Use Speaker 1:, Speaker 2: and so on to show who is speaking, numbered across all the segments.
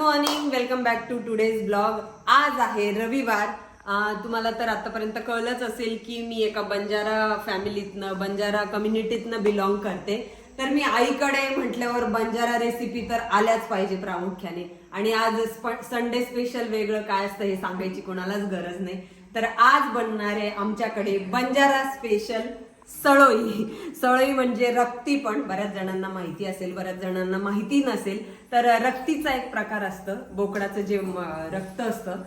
Speaker 1: Morning welcome back to today's blog आज आहे रविवार. तुम्हाला तर आतापर्यंत कळलंच असेल की मी एका बंजारा फॅमिलीतनं बंजारा कम्युनिटीतनं बिलॉंग करते. तर मी आईकडे म्हटल्यावर बंजारा रेसिपी तर आल्याच पाहिजे प्रामुख्याने. आणि आज संडे स्पेशल वेगळं काय असतं हे सांगायची कोणालाच गरज नाही. तर आज बनणार आहे आमच्याकडे बंजारा स्पेशल सळोई. सळोई म्हणजे रक्ती पण. बऱ्याच जणांना माहिती असेल बऱ्याच जणांना माहिती नसेल तर रक्तीचा एक प्रकार असतं. बोकडाचं जे रक्त असतं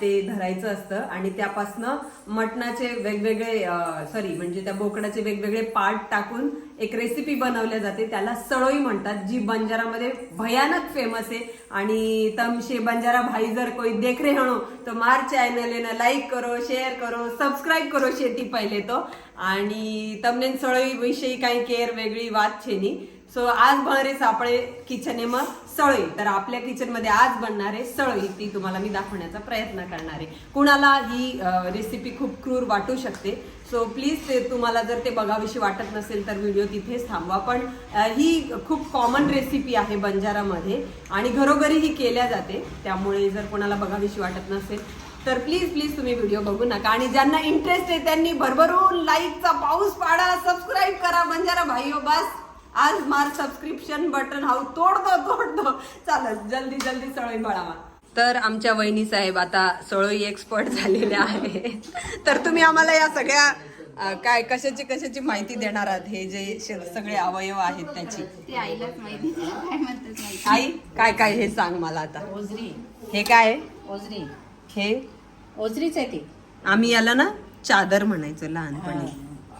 Speaker 1: ते धरायचं असतं आणि त्यापासनं मटणाचे वेगवेगळे सॉरी म्हणजे त्या बोकडाचे वेगवेगळे पार्ट टाकून एक रेसिपी बनवल्या जाते. त्याला सळोई म्हणतात जी बंजारामध्ये भयानक फेमस आहे. आणि तमशे बंजारा भाई जर कोई देख रहे हो तर मार चॅनल लाईक करो शेअर करो सबस्क्राईब करो शेती पहिले तो. आणि तमनेन सळोई विषयी काही केअर वेगळी वाद छेनी. सो आज भरे सापळे किचने मग सळई. तर आपल्या किचनमध्ये आज आज बनणारे सळई. ती तुम्हाला मी दाखवण्याचा प्रयत्न करणार आहे. कुणाला ही रेसिपी खूप क्रूर वाटू शकते. सो प्लीज ते तुम्हाला जर ते बघाविषयी वाटत नसेल तर व्हिडिओ तिथेच थांबवा. पण ही खूप कॉमन रेसिपी आहे बंजारामध्ये आणि घरोघरी ही केल्या जाते. त्यामुळे जर कोणाला बघाविषयी वाटत नसेल तर प्लीज प्लीज तुम्ही व्हिडिओ बघू नका. आणि ज्यांना इंटरेस्ट आहे त्यांनी भरभरून लाईकचा पाऊस पाडा सबस्क्राईब करा बंजारा भाई बस. आज मार सबस्क्रिप्शन बटन हाऊ तोडतो तोडतो. चालत जल्दी जल्दी सळई बळावा तर आमच्या वहिनी साहेब आता सळई एक्सपर्ट झालेल्या आहे तर तुम्ही आम्हाला या सगळ्या काय कशाची कशाची माहिती देणार आहात? हे जे सगळे अवयव आहेत त्याची. आई काय काय हे सांग मला आता.
Speaker 2: ओझरी.
Speaker 1: हे काय?
Speaker 2: ओझरी.
Speaker 1: हे?
Speaker 2: ओझरीच आहे ती.
Speaker 1: आम्ही याला ना चादर म्हणायचो लहानपणी.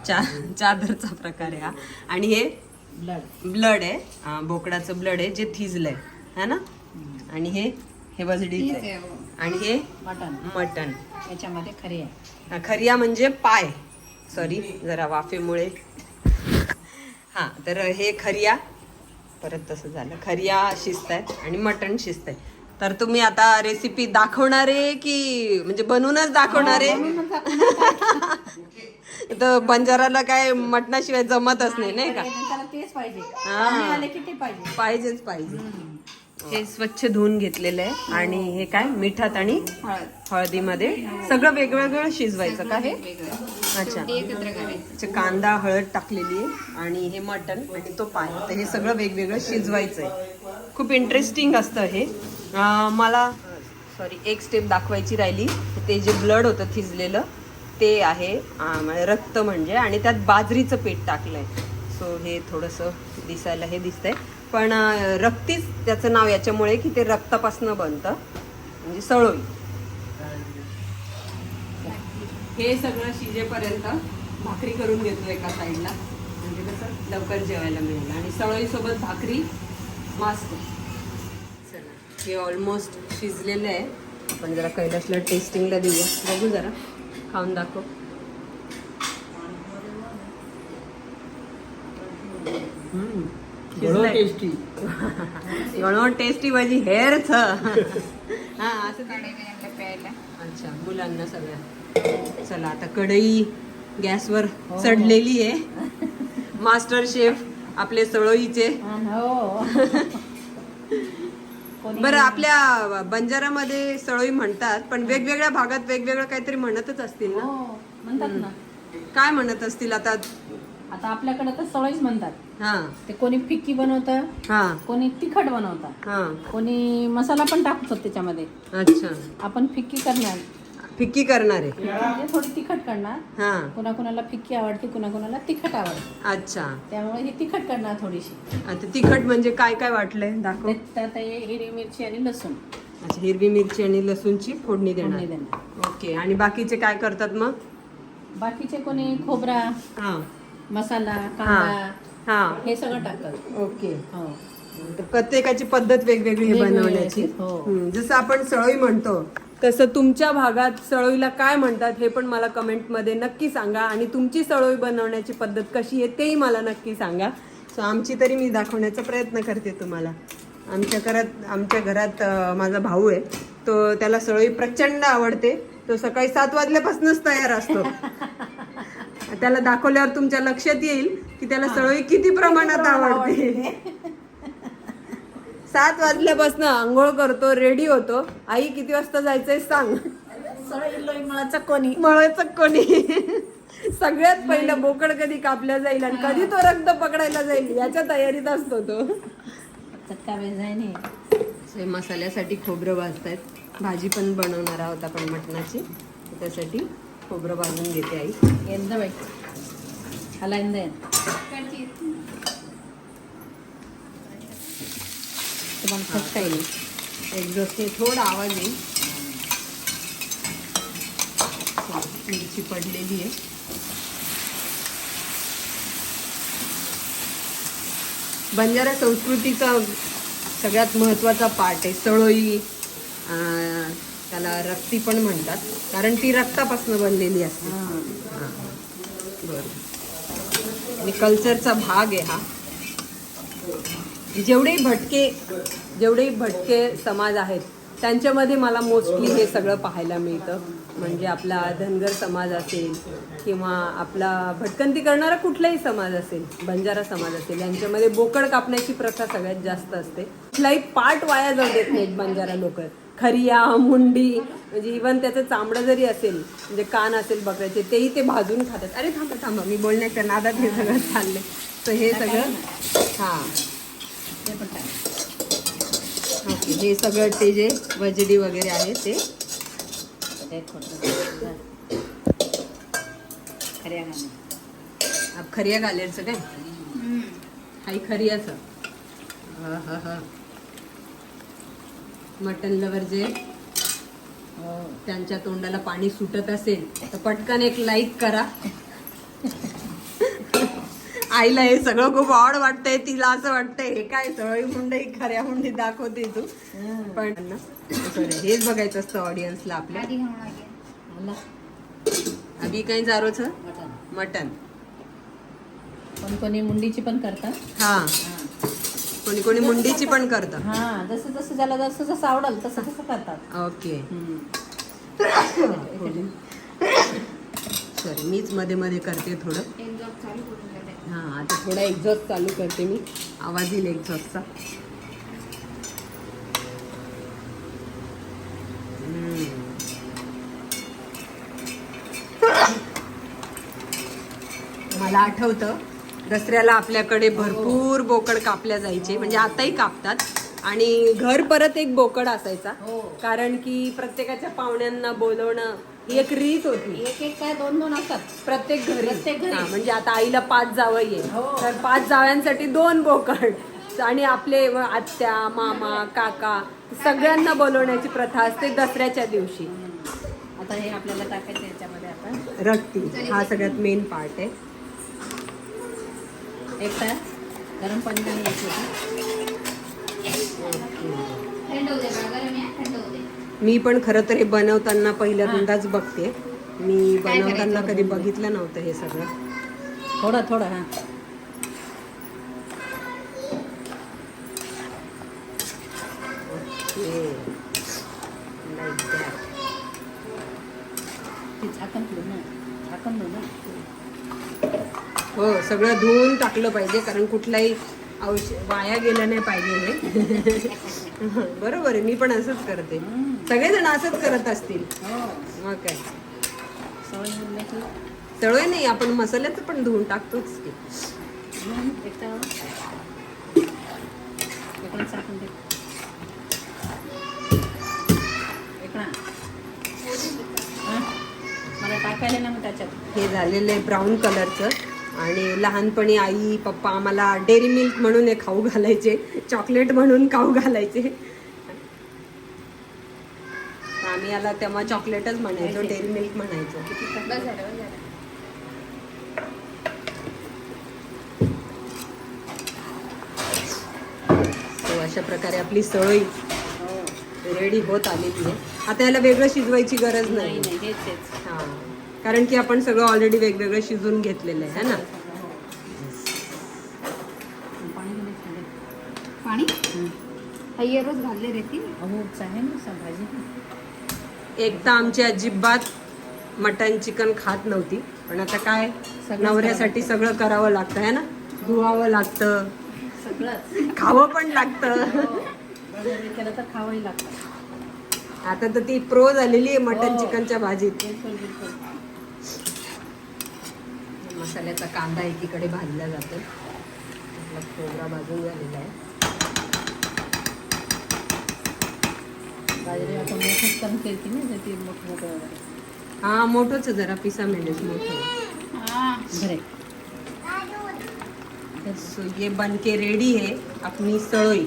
Speaker 1: चा चादरचा प्रकार आहे हा. आणि हे?
Speaker 2: ब्लड
Speaker 1: ब्लड आहे. बोकडाचं ब्लड आहे जे थिजलंय. है ना? आणि हे हे वजडीच आहे. आणि हे
Speaker 2: मटन
Speaker 1: मटन
Speaker 2: याच्यामध्ये खरी आहे.
Speaker 1: खरिया म्हणजे पाय. सॉरी जरा वाफेमुळे. हा तर हे खरिया परत तसं झालं. खरिया शिजत आहेत आणि मटण शिजत आहे. तर तुम्ही आता रेसिपी दाखवणारे की म्हणजे बनवूनच दाखवणारे तर बंजाराला काय मटणाशिवाय जमतच नाही नाही का?
Speaker 2: त्याला तेच पाहिजे. पाहुणे आले की ते पाहिजे.
Speaker 1: पाहिजेच पाहिजे. हे स्वच्छ धुवून घेतलेलं आहे आणि हे काय? मिठात आणि
Speaker 2: हळद.
Speaker 1: हळदीमध्ये. सगळं वेगवेगळं शिजवायचं का हे? अच्छा.
Speaker 2: एकत्र करायचं.
Speaker 1: कांदा हळद टाकलेली आहे आणि हे मटन आणि तो पाय. तर हे सगळं वेगवेगळं शिजवायचं आहे खूप इंटरेस्टिंग असतं हे. अं, मला सॉरी एक स्टेप दाखवायची राहिली. ते जे ब्लड होतं थिजलेलं ते आहे रक्त म्हणजे आणि त्यात बाजरीचं पीठ टाकलं आहे सो हे थोडंसं दिसायला हे दिसतंय. पण रक्तीच त्याचं नाव याच्यामुळे की ते रक्तापासनं बनतं. म्हणजे सळोई. हे सगळं शिजेपर्यंत भाकरी करून घेतो एका साईडला. म्हणजे कसं लवकर जेवायला मिळेल. आणि सळोईसोबत भाकरी मस्त. चला हे ऑलमोस्ट शिजलेलं आहे. आपण जरा कैलासला टेस्टिंगला देऊया. बघू जरा. खाऊन दाखव.
Speaker 3: टेस्टी
Speaker 1: घणो टेस्टी माझी हेअरच हा असं
Speaker 2: प्यायला.
Speaker 1: अच्छा मुलांना सगळ्या. चला आता कढई गॅसवर चढलेली आहे. मास्टर शेफ आपले सळोईचे.
Speaker 2: हो.
Speaker 1: बरं आपल्या बंजारामध्ये सळोई म्हणतात पण वेगवेगळ्या भागात वेगवेगळं काहीतरी म्हणतच असतील ना?
Speaker 2: हो म्हणतात ना.
Speaker 1: काय म्हणत असतील आता?
Speaker 2: आता आपल्याकडे तर सवयच म्हणतात.
Speaker 1: हा.
Speaker 2: ते कोणी फिक्की बनवतं
Speaker 1: हा.
Speaker 2: कोणी तिखट बनवतात
Speaker 1: हा.
Speaker 2: कोणी मसाला पण टाकतो त्याच्यामध्ये.
Speaker 1: अच्छा.
Speaker 2: आपण फिक्की करणार.
Speaker 1: फिक्की करणार. आहे
Speaker 2: म्हणजे थोडी तिखट करणार.
Speaker 1: हा.
Speaker 2: कुणा कुणाला फिक्की आवडते कुणा कुणाला तिखट आवडते.
Speaker 1: अच्छा.
Speaker 2: त्यामुळे ही तिखट करणार थोडीशी.
Speaker 1: आता तिखट म्हणजे काय काय वाटलंय? दाखव.
Speaker 2: त्यात हे हिरवी मिरची आणि लसूण.
Speaker 1: अच्छा हिरवी मिरची आणि लसूणची फोडणी
Speaker 2: फोडणी
Speaker 1: देणार.
Speaker 2: देणार.
Speaker 1: ओके आणि बाकीचे काय करतात मग?
Speaker 2: बाकीचे कोणी खोबरा
Speaker 1: हा.
Speaker 2: मसाला कांदा
Speaker 1: हा.
Speaker 2: हे सगळं टाकतात.
Speaker 1: ओके.
Speaker 2: हो.
Speaker 1: तर प्रत्येकाची पद्धत वेगवेगळी आहे
Speaker 2: वेगवेगळी
Speaker 1: बनवण्याची.
Speaker 2: असते, हो.
Speaker 1: हम्म, जसं आपण सळोई म्हणतो तसं तुमच्या भागात सळोईला काय म्हणतात हे पण मला कमेंटमध्ये नक्की सांगा. आणि तुमची सळोई बनवण्याची पद्धत कशी आहे तेही मला नक्की सांगा. सो आमची तरी मी दाखवण्याचा प्रयत्न करते तुम्हाला. आमच्या घरात आमच्या घरात माझा भाऊ आहे. तो त्याला सळोई प्रचंड आवडते. तो सकाळी सात वाजल्यापासूनच तयार असतो. त्याला दाखवल्यावर तुमच्या लक्षात येईल की त्याला सळोई किती प्रमाणात आवडते. सात वाजल्यापासून आंघोळ करतो रेडी होतो. आई किती वाजता जायचंय सांग.
Speaker 2: कोणी?
Speaker 1: मळायचं कोणी? सगळ्यात पहिलं बोकड कधी कापल्या जाईल आणि कधी तो रक्त पकडायला जाईल याच्या तयारीत असतो तो.
Speaker 2: नाही.
Speaker 1: मसाल्यासाठी खोबरं भाजतायत. भाजी पण बनवणार आहोत आपण मटणाची. त्यासाठी खोबरं भाजून घेते आई.
Speaker 2: एकदम आला एकदा तुम्हाला फक्त येईल
Speaker 1: एक्झॉस्ट थोडा आवाज येईल. मिरची पडलेली आहे. बंजारा संस्कृतीचा सगळ्यात महत्त्वाचा पार्ट आहे. सळोई त्याला रक्ती पण म्हणतात. कारण ती रक्तापासून बनलेली असते. बरं. आणि कल्चरचा भाग आहे हा. जेवढेही भटके जेवढेही भटके समाज आहेत त्यांच्यामध्ये मला मोस्टली हे सगळं पाहायला मिळतं. म्हणजे आपला धनगर समाज असेल किंवा आपला भटकंती करणारा कुठलाही समाज असेल बंजारा समाज असेल यांच्यामध्ये बोकड कापण्याची प्रथा सगळ्यात जास्त असते. कुठलाही पार्ट वाया जाऊ देत नाहीत बंजारा लोक. खरिया मुंडी म्हणजे इवन त्याचं चामडं जरी असेल म्हणजे कान असेल बकऱ्याचे तेही ते भाजून खातात. अरे थांबा थांबा मी बोलण्याच्या नादात हे सगळं चाललंय. तर हे सगळं हां.
Speaker 2: ते पण टाक.
Speaker 1: ओके हे सगळं ते जे वजडी वगैरे आहे ते.
Speaker 2: खऱ्या
Speaker 1: आप खरिया घालायचं काय? हाई खरियाचं हा हा हा. मटन लवर जे त्यांच्या तोंडाला पाणी सुटत असेल तर पटकन एक लाईक करा. आईला हे सगळं खूप आवड वाटतंय तिला असं वाटतंय हे काय सवळी मुंडई खऱ्या मुंडी दाखवते तू. पण हेच बघायचं असतं ऑडियन्सला आपल्या अभि काही जारोच
Speaker 2: मटण.
Speaker 1: मटन
Speaker 2: कोणी कोणी मुंडीची पण करतात.
Speaker 1: हा. कोणी कोणी मुंडीची पण करतं
Speaker 2: हा जसं जसं ज्याला जसं जसं आवडल तसं तसं करतात.
Speaker 1: ओके. सॉरी मीच मध्ये मध्ये करते थोडं. हा आता थोडा एक्झॉस्ट चालू करते मी. आवाज येईल एक्झॉस्टचा. मला आठवतं दसऱ्याला आपल्याकडे भरपूर बोकड कापल्या जायचे म्हणजे आताही कापतात. आणि घर परत एक बोकड असायचा
Speaker 2: हो.
Speaker 1: कारण की प्रत्येकाच्या पाहुण्यांना बोलवणं एक रीत होती.
Speaker 2: एक एक काय दोन दोन असतात.
Speaker 1: प्रत्येक घरी.
Speaker 2: प्रत्येक घरी.
Speaker 1: हा, म्हणजे आता आईला पाच जावई आहे.
Speaker 2: हो.
Speaker 1: तर पाच जावयांसाठी दोन बोकड. आणि आपले व आत्या मामा काका सगळ्यांना बोलवण्याची प्रथा असते दसऱ्याच्या दिवशी.
Speaker 2: आता हे आपल्याला टाकायचं याच्यामध्ये आता
Speaker 1: रक्ती हा सगळ्यात मेन पार्ट आहे.
Speaker 2: एक तर गरम पाणी नाही होतं.
Speaker 3: थंड गरम आहे, थंड होते.
Speaker 1: मी पण खरं तर हे बनवताना पहिल्यांदाच बघते. मी
Speaker 3: काय
Speaker 1: बनवताना? कधी बघितलं नव्हतं हे सगळं.
Speaker 2: थोडं थोडं हा.
Speaker 1: Like that.
Speaker 2: ते झाकण ठेवू ना. झाकण ठेवू ना.
Speaker 1: हो सगळं धुवून टाकलं पाहिजे कारण कुठलाही औषध वाया गेलं नाही पाहिजे हे. बरोबर आहे मी पण असंच करते.
Speaker 2: हम्म.
Speaker 1: सगळेजण असंच करत असतील.
Speaker 2: हो.
Speaker 1: मग काय
Speaker 2: सवय म्हणलं की?
Speaker 1: तळोय नाही आपण मसाल्याचं पण धुवून टाकतोच की.
Speaker 2: हा? मला टाकायला ना मग त्याच्यात.
Speaker 1: हे झालेलं आहे ब्राऊन कलरचं. आणि लहानपणी आई पप्पा आम्हाला डेअरी मिल्क म्हणून हे खाऊ घालायचे चॉकलेट म्हणून खाऊ घालायचे. आम्ही याला तेव्हा चॉकलेटच म्हणायचो डेअरी मिल्क म्हणायचो. तो अशा प्रकारे आपली सळई
Speaker 2: हो
Speaker 1: रेडी होत आलेली आहे आता याला वेगळं शिजवायची गरज
Speaker 2: नाही
Speaker 1: हा कारण की आपण सगळं ऑलरेडी वेगवेगळं शिजून घेतलेलं आहे है ना
Speaker 2: हो. पाणी.
Speaker 3: हे रोज घालले रे ती
Speaker 2: अहो आहे ना भाजी
Speaker 1: एक तर आमची अजिबात मटन चिकन खात नव्हती. पण आता काय? नवऱ्यासाठी सगळं करावं लागतं है ना? धुवावं लागतं. खावं पण लागतं.
Speaker 2: तर खावंही लागतं.
Speaker 1: आता तर ती प्रो झालेली आहे मटन
Speaker 2: हो.
Speaker 1: चिकनच्या भाजीत. मसाल्याचा कांदा एकीकडे भाजला जातो आपला खोबरा भाजून झालेला आहे.
Speaker 2: बाजरी आता मोठंच मोठं मोठं
Speaker 1: हा मोठंच जरा पिसा मोठं।
Speaker 2: बरे
Speaker 1: सो ये बन के रेडी है अपनी सड़ोई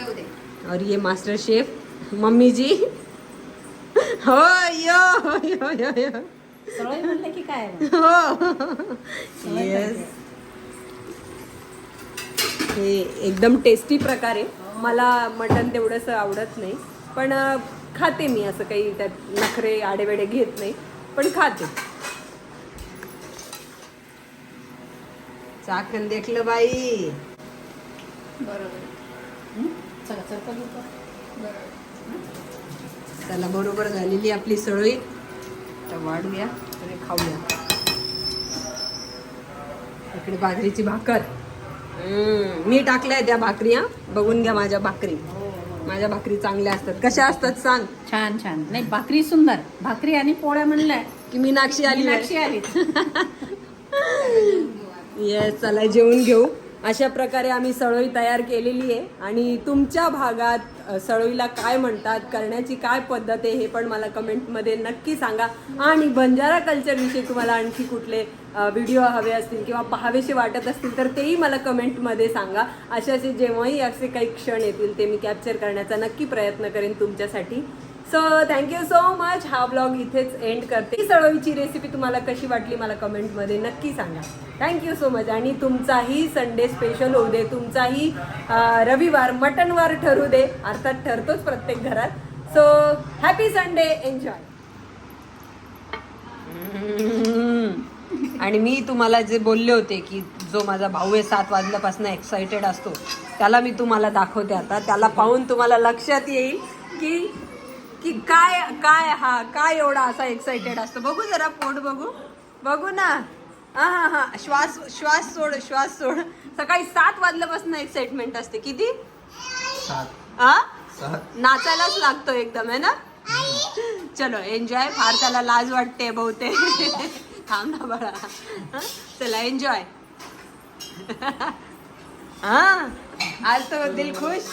Speaker 3: होऊ
Speaker 1: और ये मास्टर शेफ मम्मी जी। हो यो यो यो यो।
Speaker 2: सवय म्हणलं की काय
Speaker 1: हो? येस हे एकदम टेस्टी प्रकारे मला मटन तेवढंसं आवडत नाही. पण खाते मी असं काही त्यात नखरे आडेवेडे घेत नाही. पण खाते. चाकण देखलं बाई.
Speaker 3: बरोबर.
Speaker 2: हं? चला चल घेतो
Speaker 3: बरोबर.
Speaker 1: त्याला बरोबर झालेली आपली सळोई. तर वाढूया आणि खाऊया. इकडे बाजरीची भाकर. मी टाकल्या त्या भाकरी हा. बघून घ्या माझ्या भाकरी. माझ्या भाकरी चांगल्या असतात. कशा असतात सांग.
Speaker 2: छान छान. नाही भाकरी सुंदर. भाकरी आणि पोळ्या म्हणल्या.
Speaker 1: की मीनाक्षी आली
Speaker 2: मीनाक्षी आली.
Speaker 1: येस चला जेवून घेऊ. अशा प्रकारे आम्ही सळोई तयार केलेली आहे. आणि तुमच्या भागात सळोईला काय म्हणतात करण्याची काय पद्धत आहे हे पण मला कमेंटमध्ये नक्की सांगा. आणि बंजारा कल्चरविषयी तुम्हाला आणखी कुठले व्हिडिओ हवे असतील किंवा पाहावेसे वाटत असतील तर तेही मला कमेंटमध्ये सांगा. असे असे जेव्हाही असे काही क्षण येतील ते मी कॅप्चर करण्याचा नक्की प्रयत्न करेन तुमच्यासाठी. So thank you so much हा ब्लॉग इथेच एंड करते. ही सळोईची रेसिपी तुम्हाला कशी वाटली मला कमेंटमध्ये नक्की सांगा. थँक्यू सो मच आणि तुमचाही संडे स्पेशल होऊ दे. तुमचाही रविवार मटनवार ठरू दे. अर्थात ठरतोच प्रत्येक घरात. सो हॅपी संडे एन्जॉय आणि मी तुम्हाला जे बोलले होते की जो माझा भाऊ आहे सात वाजल्यापासून एक्साइटेड असतो त्याला मी तुम्हाला दाखवते आता. त्याला पाहून तुम्हाला लक्षात येईल की की काय काय हा काय एवढा असा एक्साइटेड असतो? बघू जरा पोट बघू. बघू ना. हा हा हा. श्वास श्वास सोड श्वास सोड. सकाळी सात वाजल्यापासून एक्साइटमेंट असते. किती? हा? नाचायलाच लागतो एकदम आहे ना? चलो एन्जॉय फार त्याला लाज वाटते बहुतेक. थांब ना बाळा? चला एन्जॉय हा? आज तो दिल खुश?